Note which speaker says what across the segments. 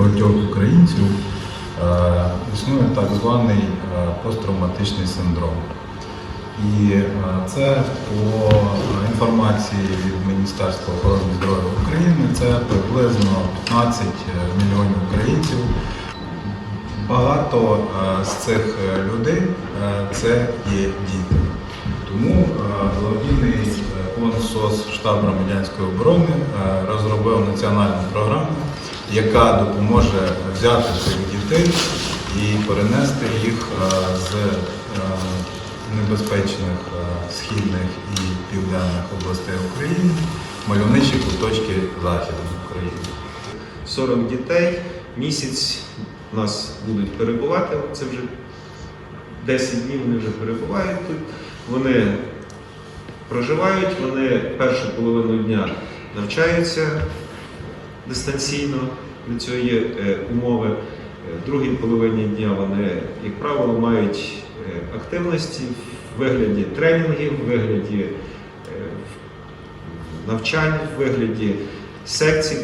Speaker 1: багатьох українців е, існує так званий е, посттравматичний синдром. І е, це по інформації від Міністерства охорони здоров'я України, це приблизно 15 мільйонів українців. Багато з цих людей це є діти. Тому благодійний фонд СОС штаб громадянської оборони розробив національну програму, яка допоможе взяти цих дітей і перенести їх е, з е, небезпечних е, східних і південних областей України в мальовничі куточки Західної України.
Speaker 2: 40 дітей. Місяць у нас будуть перебувати. Це вже 10 днів вони вже перебувають тут. Вони проживають, вони першу половину дня навчаються дистанційно. Для цього є е, умови. Е, В другій половині дня вони, як правило, мають е, активності в вигляді тренінгів, в вигляді навчань, в вигляді секцій.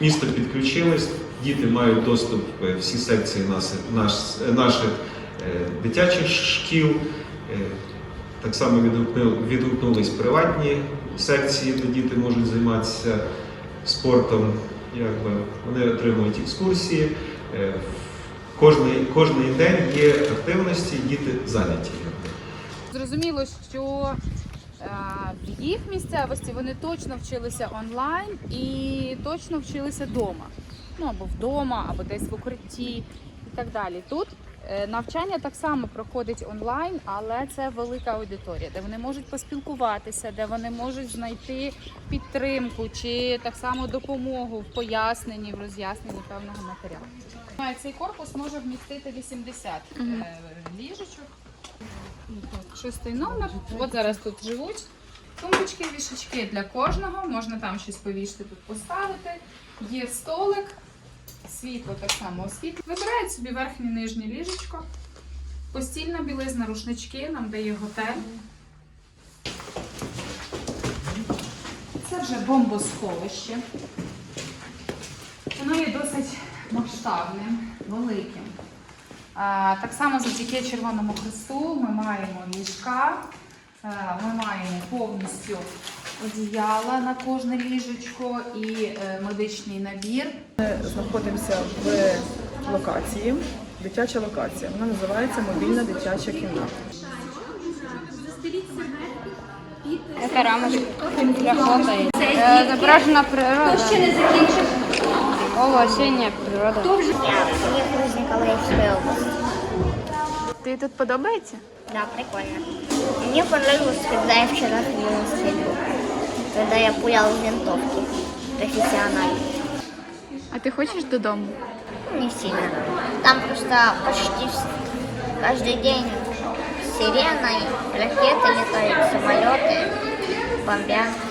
Speaker 2: Місто підключилось, діти мають доступ всі секції наших дитячих шкіл. Так само відгукну- відгукнулись приватні секції, де діти можуть займатися спортом. Якби. Вони отримують екскурсії. Е, Кожний, кожний день є активності, діти зайняті.
Speaker 3: Зрозуміло, що е, в їх місцевості вони точно вчилися онлайн і точно вчилися вдома. Ну або вдома, або десь в укритті і так далі. Тут навчання так само проходить онлайн, але це велика аудиторія, де вони можуть поспілкуватися, де вони можуть знайти підтримку чи так само допомогу в поясненні, в роз'ясненні певного матеріалу. Цей корпус може вмістити 80 е, ліжечок. Шостий номер. От зараз тут живуть. Тумбочки, вішечки для кожного. Можна там щось повісити, тут поставити. Є столик, світло так само освітлює. Вибирають собі верхнє нижнє ліжечко. Постільна білизна, рушнички, нам дає готель. Це вже бомбосховище. Воно є досить масштабним, великим. А, Так само завдяки Червоному Христу ми маємо ліжка, ми маємо повністю одіяла на кожне ліжечко і е, медичний набір.
Speaker 4: Ми знаходимося в локації, дитяча локація. Вона називається мобільна дитяча кімната.
Speaker 5: Це рамочка для. Е, Зображена природа.
Speaker 6: Хто ще не закінчив?
Speaker 5: Осіння природа.
Speaker 6: Мне Груз Николаевская область.
Speaker 3: Тобі тут подобається?
Speaker 6: Да, прикольно. Мне понравилось, когда я вчера ходила на стрельбу. Когда я пулял из винтовки. Профессионально.
Speaker 3: А ти хочеш додому?
Speaker 6: Ну, Не сильно. Там просто почти каждый день сирена, ракеты летают, самолеты, бомбят.